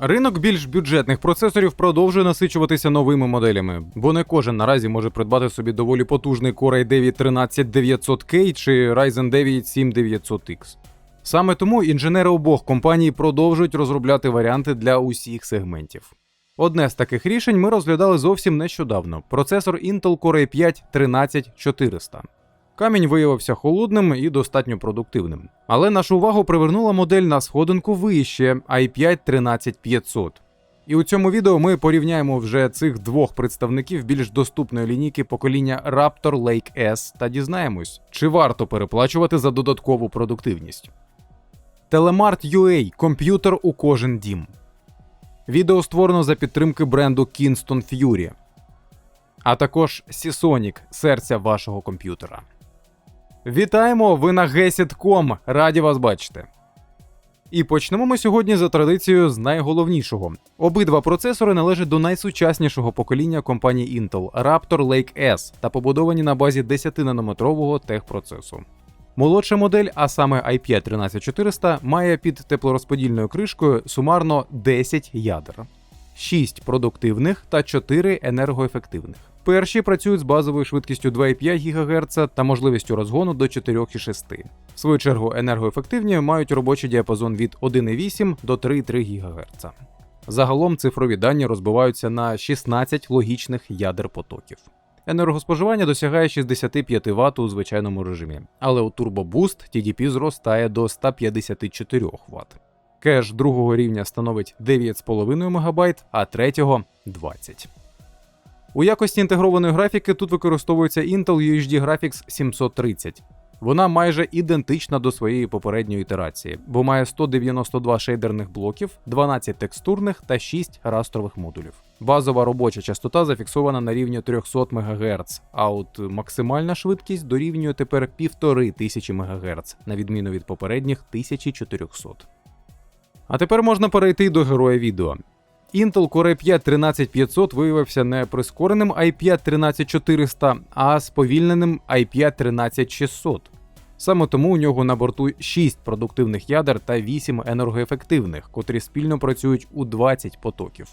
Ринок більш бюджетних процесорів продовжує насичуватися новими моделями, бо не кожен наразі може придбати собі доволі потужний Core i9 13900K чи Ryzen 9 7900X. Саме тому інженери обох компаній продовжують розробляти варіанти для усіх сегментів. Одне з таких рішень ми розглядали зовсім нещодавно: процесор Intel Core i5 13400. Камінь виявився холодним і достатньо продуктивним. Але нашу увагу привернула модель на сходинку вище i5 13500. І у цьому відео ми порівняємо вже цих двох представників більш доступної лінійки покоління Raptor Lake S та дізнаємось, чи варто переплачувати за додаткову продуктивність. Telemart UA комп'ютер у кожен дім. Відео створено за підтримки бренду Kingston Fury, а також Seasonic – серця вашого комп'ютера. Вітаємо! Ви на Gesit.com! Раді вас бачити. І почнемо ми сьогодні за традицією з найголовнішого. Обидва процесори належать до найсучаснішого покоління компанії Intel Raptor Lake S та побудовані на базі 10-нанометрового техпроцесу. Молодша модель, а саме i5 13400, має під теплорозподільною кришкою сумарно 10 ядер, 6 продуктивних та 4 енергоефективних. Перші працюють з базовою швидкістю 2,5 ГГц та можливістю розгону до 4,6. В свою чергу енергоефективні мають робочий діапазон від 1,8 до 3,3 ГГц. Загалом цифрові дані розбиваються на 16 логічних ядер потоків. Енергоспоживання досягає 65 Вт у звичайному режимі, але у Turbo Boost TDP зростає до 154 Вт. Кеш другого рівня становить 9,5 МБ, а третього 20. У якості інтегрованої графіки тут використовується Intel UHD Graphics 730. Вона майже ідентична до своєї попередньої ітерації, бо має 192 шейдерних блоків, 12 текстурних та 6 растрових модулів. Базова робоча частота зафіксована на рівні 300 МГц, а от максимальна швидкість дорівнює тепер 1500 МГц, на відміну від попередніх 1400. А тепер можна перейти до героя відео. Intel Core i5 13500 виявився не прискореним i5 13400, а сповільненим i5 13600. Саме тому у нього на борту 6 продуктивних ядер та 8 енергоефективних, котрі спільно працюють у 20 потоків.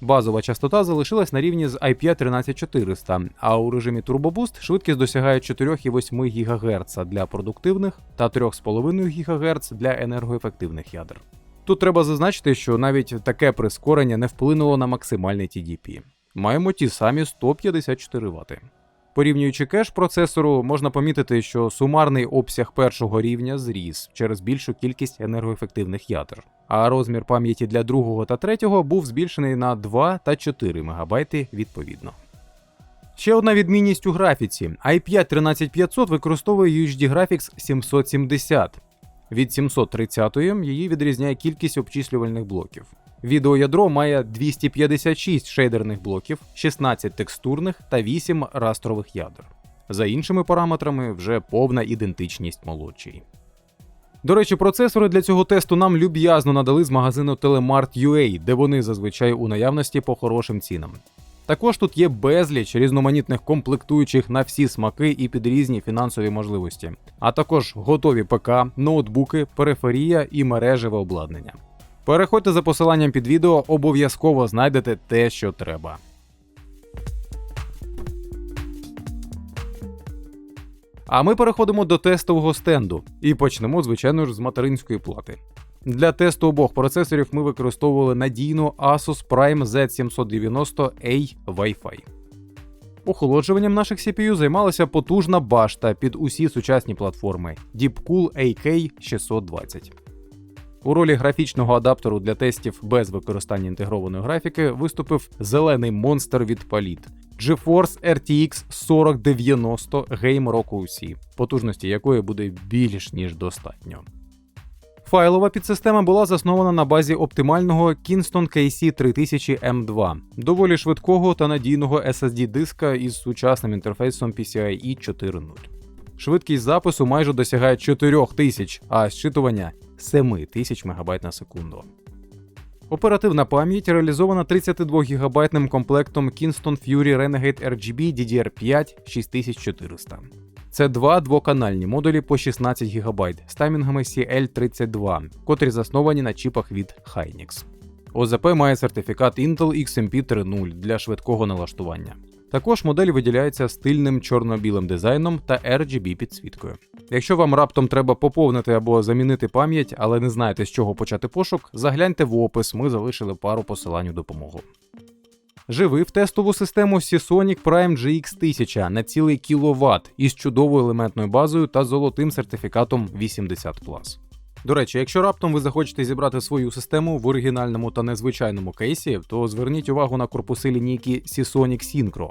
Базова частота залишилась на рівні з i5 13400, а у режимі Turbo Boost швидкість досягає 4,8 ГГц для продуктивних та 3,5 ГГц для енергоефективних ядер. Тут треба зазначити, що навіть таке прискорення не вплинуло на максимальний TDP. Маємо ті самі 154 Вт. Порівнюючи кеш процесору, можна помітити, що сумарний обсяг першого рівня зріс через більшу кількість енергоефективних ядер, а розмір пам'яті для другого та третього був збільшений на 2 та 4 МБ відповідно. Ще одна відмінність у графіці: i5 13500 використовує UHD Graphics 770. Від 730-ї її відрізняє кількість обчислювальних блоків. Відеоядро має 256 шейдерних блоків, 16 текстурних та 8 растрових ядер. За іншими параметрами вже повна ідентичність молодшій. До речі, процесори для цього тесту нам люб'язно надали з магазину Telemart UA, де вони зазвичай у наявності по хорошим цінам. Також тут є безліч різноманітних комплектуючих на всі смаки і під різні фінансові можливості, а також готові ПК, ноутбуки, периферія і мережеве обладнання. Переходьте за посиланням під відео, обов'язково знайдете те, що треба. А ми переходимо до тестового стенду і почнемо, звичайно ж, з материнської плати. Для тесту обох процесорів ми використовували надійну Asus Prime Z790A Wi-Fi. Охолоджуванням наших CPU займалася потужна башта під усі сучасні платформи Deepcool AK620. У ролі графічного адаптеру для тестів без використання інтегрованої графіки виступив зелений монстр від Palit GeForce RTX 4090 Game року усі, потужності якої буде більш ніж достатньо. Файлова підсистема була заснована на базі оптимального Kingston KC 3000 M2, доволі швидкого та надійного SSD диска із сучасним інтерфейсом PCIe 4.0. Швидкість запису майже досягає 4000, а зчитування 7000 МБ на секунду. Оперативна пам'ять реалізована 32 ГБ комплектом Kingston Fury Renegade RGB DDR5 6400. Це два двоканальні модулі по 16 ГБ з таймінгами CL32, котрі засновані на чіпах від Hynix. ОЗП має сертифікат Intel XMP 3.0 для швидкого налаштування. Також модель виділяється стильним чорно-білим дизайном та RGB підсвіткою. Якщо вам раптом треба поповнити або замінити пам'ять, але не знаєте з чого почати пошук, загляньте в опис, ми залишили пару посилань у допомогу. Живив тестову систему Seasonic Prime GX 1000 на цілий кіловат із чудовою елементною базою та золотим сертифікатом 80. До речі, якщо раптом ви захочете зібрати свою систему в оригінальному та незвичайному кейсі, то зверніть увагу на корпуси лінійки Seasonic Synchro.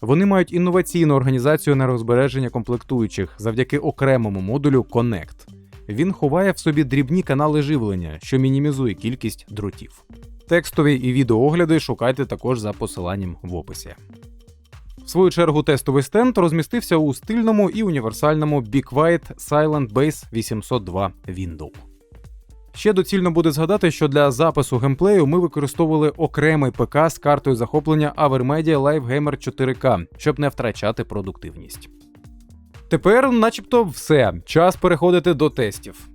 Вони мають інноваційну організацію нерозбереження комплектуючих завдяки окремому модулю Connect. Він ховає в собі дрібні канали живлення, що мінімізує кількість дротів. Текстові і відеоогляди шукайте також за посиланням в описі. В свою чергу тестовий стенд розмістився у стильному і універсальному Be Quiet Silent Base 802 Window. Ще доцільно буде згадати, що для запису геймплею ми використовували окремий ПК з картою захоплення Avermedia Live Gamer 4K, щоб не втрачати продуктивність. Тепер, начебто, все. Час переходити до тестів.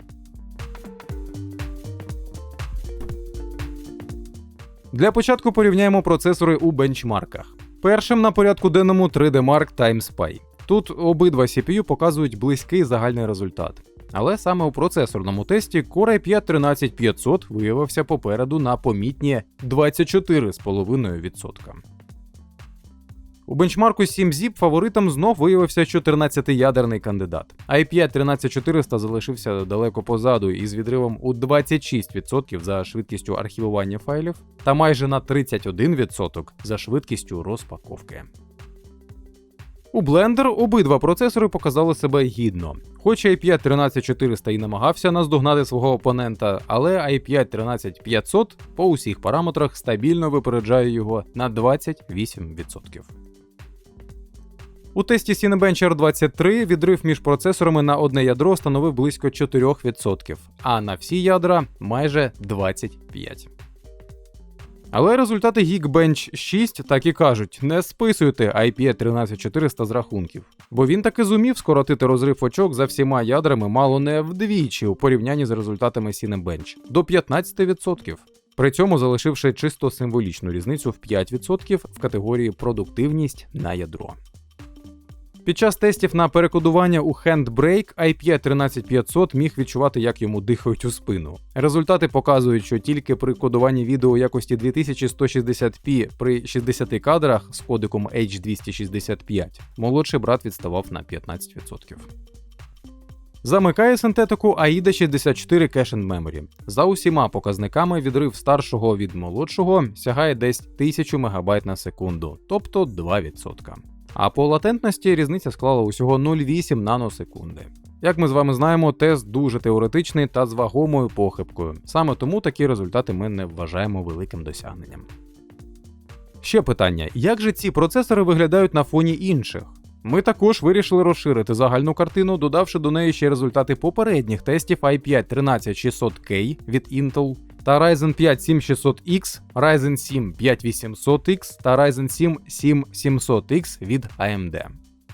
Для початку порівняємо процесори у бенчмарках. Першим на порядку денному 3D Mark Time. Тут обидва CPU показують близький загальний результат. Але саме у процесорному тесті Core i5 13500 виявився попереду на помітні 24,5%. У бенчмарку 7ZIP фаворитом знов виявився 14-ядерний кандидат. i5 13400 залишився далеко позаду із відривом у 26% за швидкістю архівування файлів та майже на 31% за швидкістю розпаковки. У Blender обидва процесори показали себе гідно. Хоч i5 13400 і намагався наздогнати свого опонента, але i5 13500 по усіх параметрах стабільно випереджає його на 28%. У тесті Cinebench R23 відрив між процесорами на одне ядро становив близько 4%, а на всі ядра майже 25%. Але результати Geekbench 6 так і кажуть: не списуйте IP 13400 з рахунків, бо він таки зумів скоротити розрив очок за всіма ядрами мало не вдвічі у порівнянні з результатами Cinebench до 15%. При цьому залишивши чисто символічну різницю в 5% в категорії продуктивність на ядро. Під час тестів на перекодування у Handbrake i5 13500 міг відчувати, як йому дихають у спину. Результати показують, що тільки при кодуванні відео якості 2160p при 60 кадрах з кодиком H265 молодший брат відставав на 15%. Замикає синтетику AIDA 64 Cache and Memory. За усіма показниками відрив старшого від молодшого сягає десь 1000 МБ на секунду, тобто 2%. А по латентності різниця склала усього 0,8 наносекунди. Як ми з вами знаємо, тест дуже теоретичний та з вагомою похибкою. Саме тому такі результати ми не вважаємо великим досягненням. Ще питання: як же ці процесори виглядають на фоні інших? Ми також вирішили розширити загальну картину, додавши до неї ще результати попередніх тестів i5 13600K від Intel та Ryzen 5 7600X, Ryzen 7 5800X та Ryzen 7 7700X від AMD.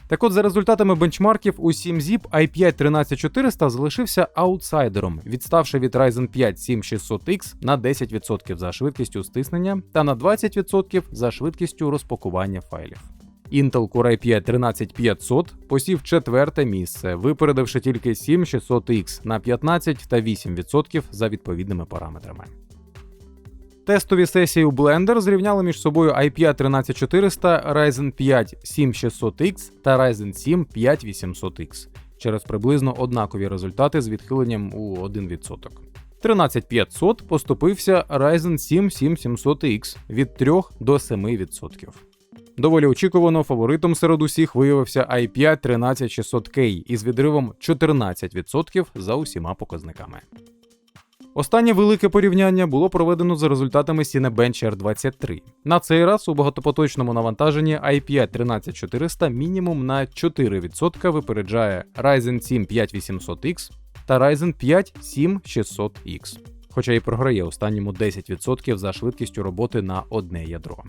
Так от, за результатами бенчмарків у 7ZIP i5 13400 залишився аутсайдером, відставши від Ryzen 5 7600X на 10% за швидкістю стиснення та на 20% за швидкістю розпакування файлів. Intel Core i5 13500 посів четверте місце, випередивши тільки 7600X на 15 та 8% за відповідними параметрами. Тестові сесії у Blender зрівняли між собою i5 13400, Ryzen 5 7600X та Ryzen 7 5800X через приблизно однакові результати з відхиленням у 1%. 13500 поступився Ryzen 7 7700X від 3 до 7%. Доволі очікувано фаворитом серед усіх виявився i5 13600K із відривом 14% за усіма показниками. Останнє велике порівняння було проведено за результатами Cinebench R23. На цей раз у багатопоточному навантаженні i5 13400 мінімум на 4% випереджає Ryzen 7 5800X та Ryzen 5 7600X, хоча і програє останньому 10% за швидкістю роботи на одне ядро.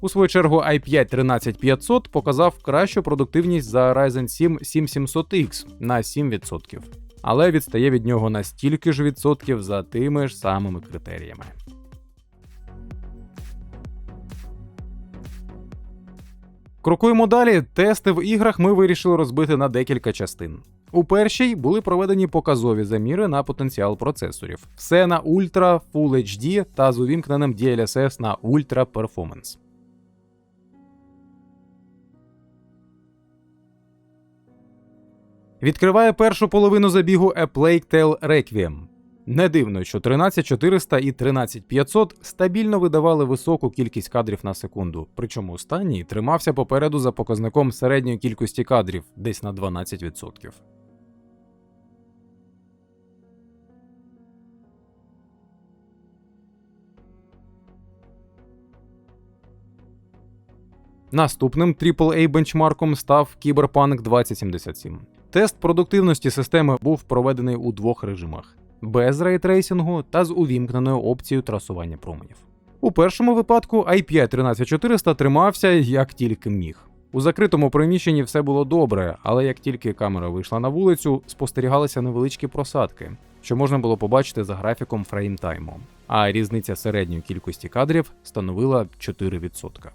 У свою чергу i5 13500 показав кращу продуктивність за Ryzen 7 7700X на 7%, але відстає від нього на стільки ж відсотків за тими ж самими критеріями. Крокуємо далі. Тести в іграх ми вирішили розбити на декілька частин. У першій були проведені показові заміри на потенціал процесорів. Все на Ultra, Full HD та з увімкненим DLSS на Ultra Performance. Відкриває першу половину забігу A Plague Tale Requiem. Не дивно, що 13400 і 13500 стабільно видавали високу кількість кадрів на секунду, причому останній тримався попереду за показником середньої кількості кадрів десь на 12%. Наступним AAA бенчмарком став Cyberpunk 2077. Тест продуктивності системи був проведений у двох режимах: без рейтрейсингу та з увімкненою опцією трасування променів. У першому випадку i5 13400 тримався як тільки міг. У закритому приміщенні все було добре, але як тільки камера вийшла на вулицю, спостерігалися невеличкі просадки, що можна було побачити за графіком фреймтайму. А різниця середньої кількості кадрів становила 4%.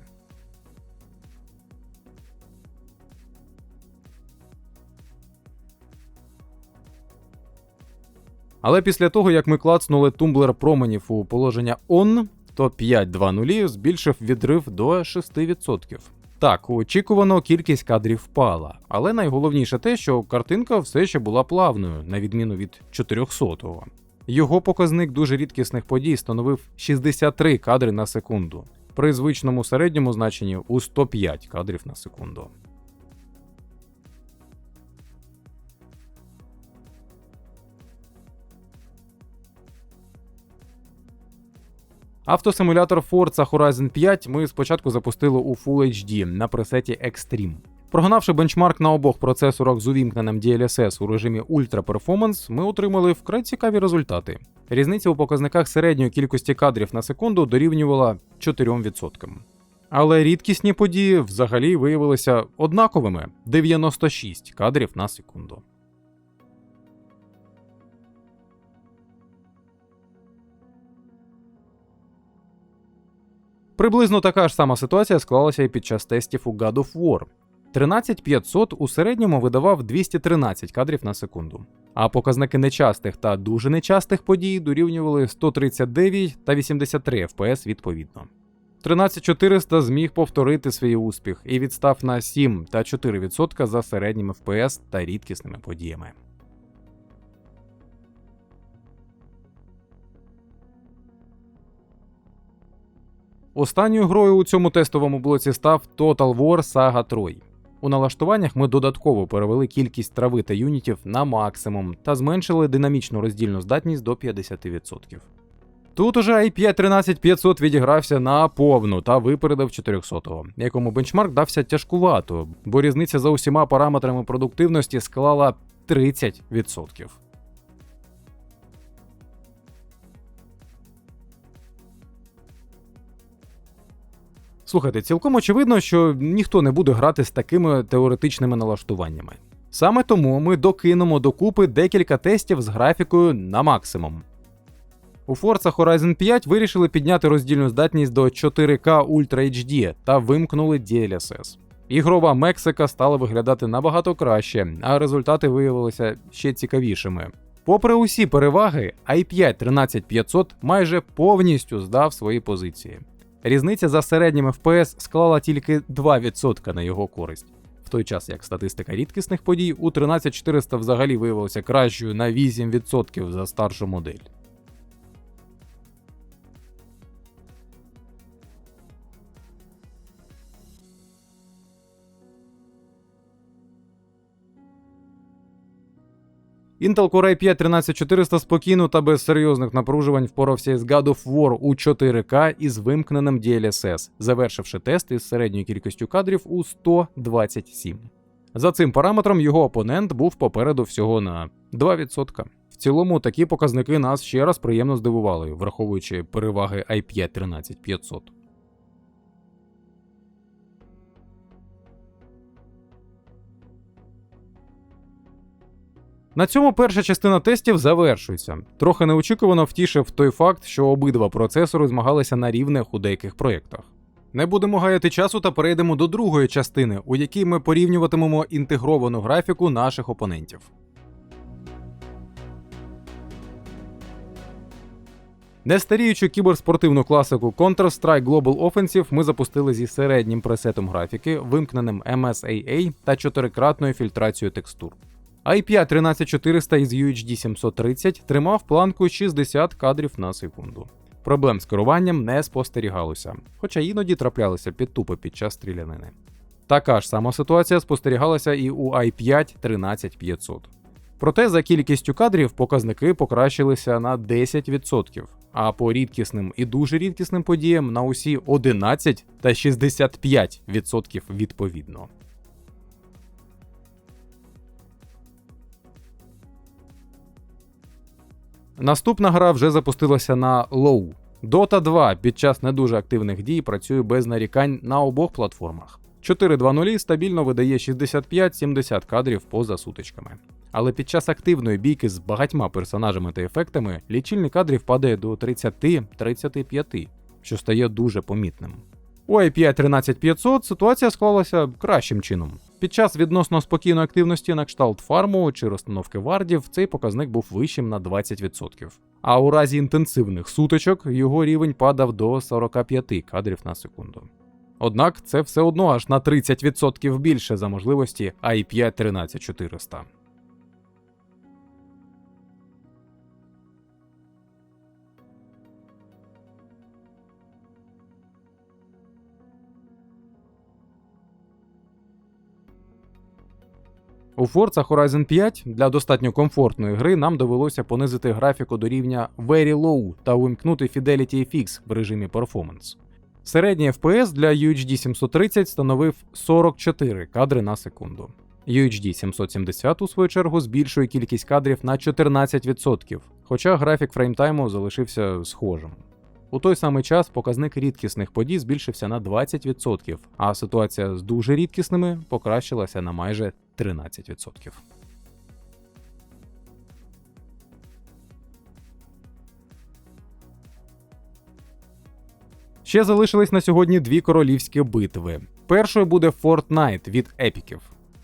Але після того, як ми клацнули тумблер променів у положення ON, то 5.2.0 збільшив відрив до 6%. Так, очікувано кількість кадрів впала, але найголовніше те, що картинка все ще була плавною, на відміну від 400-го. Його показник дуже рідкісних подій становив 63 кадри на секунду, при звичному середньому значенні у 105 кадрів на секунду. Автосимулятор Forza Horizon 5 ми спочатку запустили у Full HD на пресеті Extreme. Прогнавши бенчмарк на обох процесорах з увімкненим DLSS у режимі Ultra Performance, ми отримали вкрай цікаві результати. Різниця у показниках середньої кількості кадрів на секунду дорівнювала 4%. Але рідкісні події взагалі виявилися однаковими 96 кадрів на секунду. Приблизно така ж сама ситуація склалася і під час тестів у God of War. 13500 у середньому видавав 213 кадрів на секунду, а показники нечастих та дуже нечастих подій дорівнювали 139 та 83 FPS відповідно. 13400 зміг повторити свій успіх і відстав на 7 та 4% за середніми FPS та рідкісними подіями. Останньою грою у цьому тестовому блоці став Total War Saga Troy. У налаштуваннях ми додатково перевели кількість трави та юнітів на максимум та зменшили динамічну роздільну здатність до 50%. Тут уже i5 13500 відігрався на повну та випередив 400-го, якому бенчмарк дався тяжкувато, бо різниця за усіма параметрами продуктивності склала 30%. Слухайте, цілком очевидно, що ніхто не буде грати з такими теоретичними налаштуваннями. Саме тому ми докинемо докупи декілька тестів з графікою на максимум. У Forza Horizon 5 вирішили підняти роздільну здатність до 4К Ultra HD та вимкнули DLSS. Ігрова Мексика стала виглядати набагато краще, а результати виявилися ще цікавішими. Попри усі переваги, i5 13500 майже повністю здав свої позиції. Різниця за середнім FPS склала тільки 2% на його користь. В той час як статистика рідкісних подій у 13400 взагалі виявилася кращою на 8% за старшу модель. Intel Core i5 13400 спокійно та без серйозних напружувань впорався з God of War у 4К із вимкненим DLSS, завершивши тест із середньою кількістю кадрів у 127. За цим параметром його опонент був попереду всього на 2%. В цілому такі показники нас ще раз приємно здивували, враховуючи переваги i5 13500. На цьому перша частина тестів завершується. Трохи неочікувано втішив той факт, що обидва процесори змагалися на рівних у деяких проєктах. Не будемо гаяти часу та перейдемо до другої частини, у якій ми порівнюватимемо інтегровану графіку наших опонентів. Нестаріючу кіберспортивну класику Counter-Strike Global Offensive ми запустили зі середнім пресетом графіки, вимкненим MSAA та чотирикратною фільтрацією текстур. I5 13400 із UHD 730 тримав планку 60 кадрів на секунду. Проблем з керуванням не спостерігалося, хоча іноді траплялися підтупи під час стрілянини. Така ж сама ситуація спостерігалася і у i5 13500. Проте за кількістю кадрів показники покращилися на 10%, а по рідкісним і дуже рідкісним подіям на усі 11 та 65% відповідно. Наступна гра вже запустилася на Low. Dota 2 під час не дуже активних дій працює без нарікань на обох платформах. 4.2.0 стабільно видає 65-70 кадрів поза сутичками. Але під час активної бійки з багатьма персонажами та ефектами лічильник кадрів падає до 30-35, що стає дуже помітним. У IPI 13500 ситуація склалася кращим чином. Під час відносно спокійної активності на кшталт фарму чи розстановки вардів цей показник був вищим на 20%. А у разі інтенсивних сутичок його рівень падав до 45 кадрів на секунду. Однак це все одно аж на 30% більше за можливості i5 13400. У Forza Horizon 5 для достатньо комфортної гри нам довелося понизити графіку до рівня Very Low та увімкнути Fidelity FX в режимі Performance. Середній FPS для UHD 730 становив 44 кадри на секунду. UHD 770, у свою чергу, збільшує кількість кадрів на 14%, хоча графік фреймтайму залишився схожим. У той самий час показник рідкісних подій збільшився на 20%, а ситуація з дуже рідкісними покращилася на майже 13%. Ще залишились на сьогодні дві королівські битви. Першою буде Fortnite від епіків.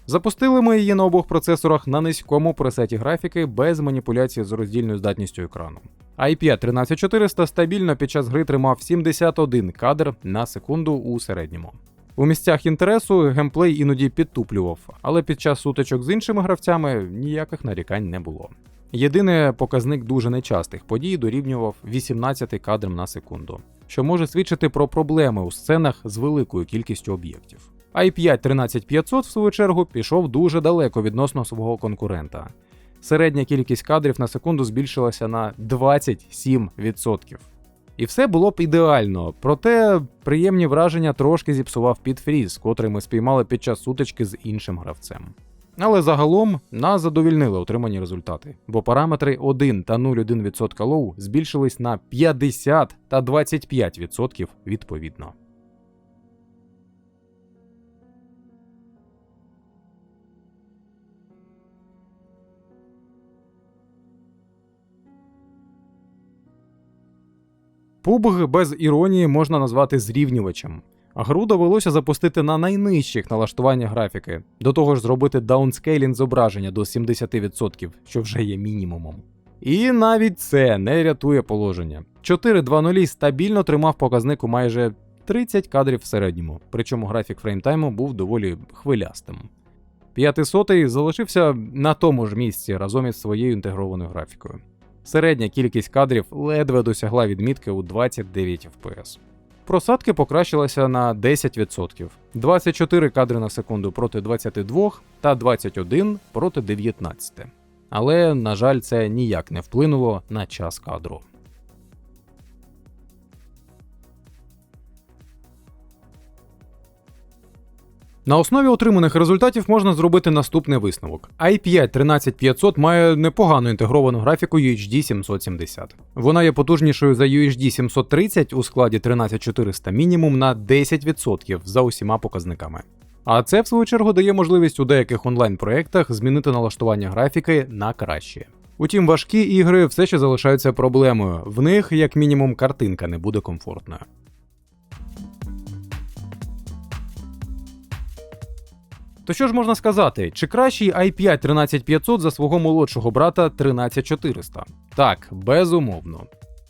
Запустили ми її на обох процесорах на низькому пресеті графіки без маніпуляції з роздільною здатністю екрану. i5 13400 стабільно під час гри тримав 71 кадр на секунду у середньому. У місцях інтересу геймплей іноді підтуплював, але під час сутичок з іншими гравцями ніяких нарікань не було. Єдине, показник дуже нечастих подій дорівнював 18 кадрам на секунду, що може свідчити про проблеми у сценах з великою кількістю об'єктів. I5 13500, в свою чергу, пішов дуже далеко відносно свого конкурента. Середня кількість кадрів на секунду збільшилася на 27%. І все було б ідеально, проте приємні враження трошки зіпсував підфріз, котрий ми спіймали під час сутички з іншим гравцем. Але загалом нас задовільнили отримані результати, бо параметри 1 та 0,1% лоу збільшились на 50 та 25% відповідно. PUBG без іронії можна назвати зрівнювачем. Гру довелося запустити на найнижчих налаштуваннях графіки, до того ж зробити даунскейлінг зображення до 70%, що вже є мінімумом. І навіть це не рятує положення. 4.2.0 стабільно тримав показник у майже 30 кадрів в середньому, причому графік фреймтайму був доволі хвилястим. 500 залишився на тому ж місці разом із своєю інтегрованою графікою. Середня кількість кадрів ледве досягла відмітки у 29 FPS. Просадки покращилися на 10%, 24 кадри на секунду проти 22 та 21 проти 19. Але, на жаль, це ніяк не вплинуло на час кадру. На основі отриманих результатів можна зробити наступний висновок. i5 13500 має непогану інтегровану графіку UHD 770. Вона є потужнішою за UHD 730 у складі 13400 мінімум на 10% за усіма показниками. А це, в свою чергу, дає можливість у деяких онлайн-проєктах змінити налаштування графіки на краще. Утім, важкі ігри все ще залишаються проблемою. В них, як мінімум, картинка не буде комфортною. То що ж можна сказати, чи кращий i5 13500 за свого молодшого брата 13400? Так, безумовно.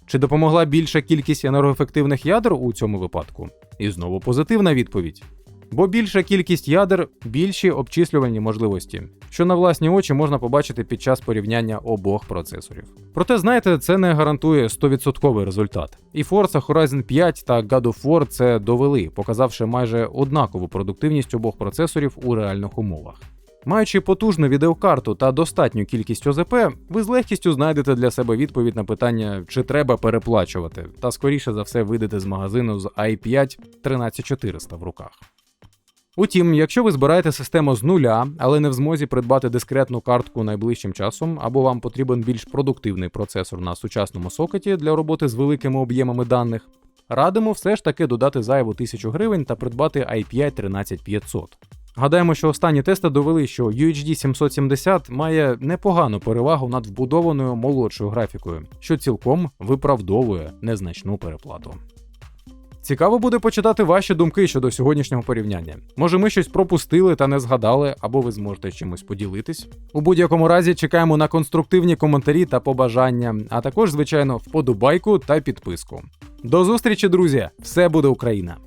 Чи допомогла більша кількість енергоефективних ядер у цьому випадку? І знову позитивна відповідь. Бо більша кількість ядер більші обчислювальні можливості, що на власні очі можна побачити під час порівняння обох процесорів. Проте, знаєте, це не гарантує 100% результат. І Forza Horizon 5 та God of War це довели, показавши майже однакову продуктивність обох процесорів у реальних умовах. Маючи потужну відеокарту та достатню кількість ОЗП, ви з легкістю знайдете для себе відповідь на питання, чи треба переплачувати, та скоріше за все вийдете з магазину з i5 13400 в руках. Утім, якщо ви збираєте систему з нуля, але не в змозі придбати дискретну картку найближчим часом, або вам потрібен більш продуктивний процесор на сучасному сокеті для роботи з великими об'ємами даних, радимо все ж таки додати зайву 1000 гривень та придбати i5 13500. Гадаємо, що останні тести довели, що UHD 770 має непогану перевагу над вбудованою молодшою графікою, що цілком виправдовує незначну переплату. Цікаво буде почитати ваші думки щодо сьогоднішнього порівняння. Може, ми щось пропустили та не згадали, або ви зможете чимось поділитись. У будь-якому разі чекаємо на конструктивні коментарі та побажання, а також, звичайно, вподобайку та підписку. До зустрічі, друзі! Все буде Україна!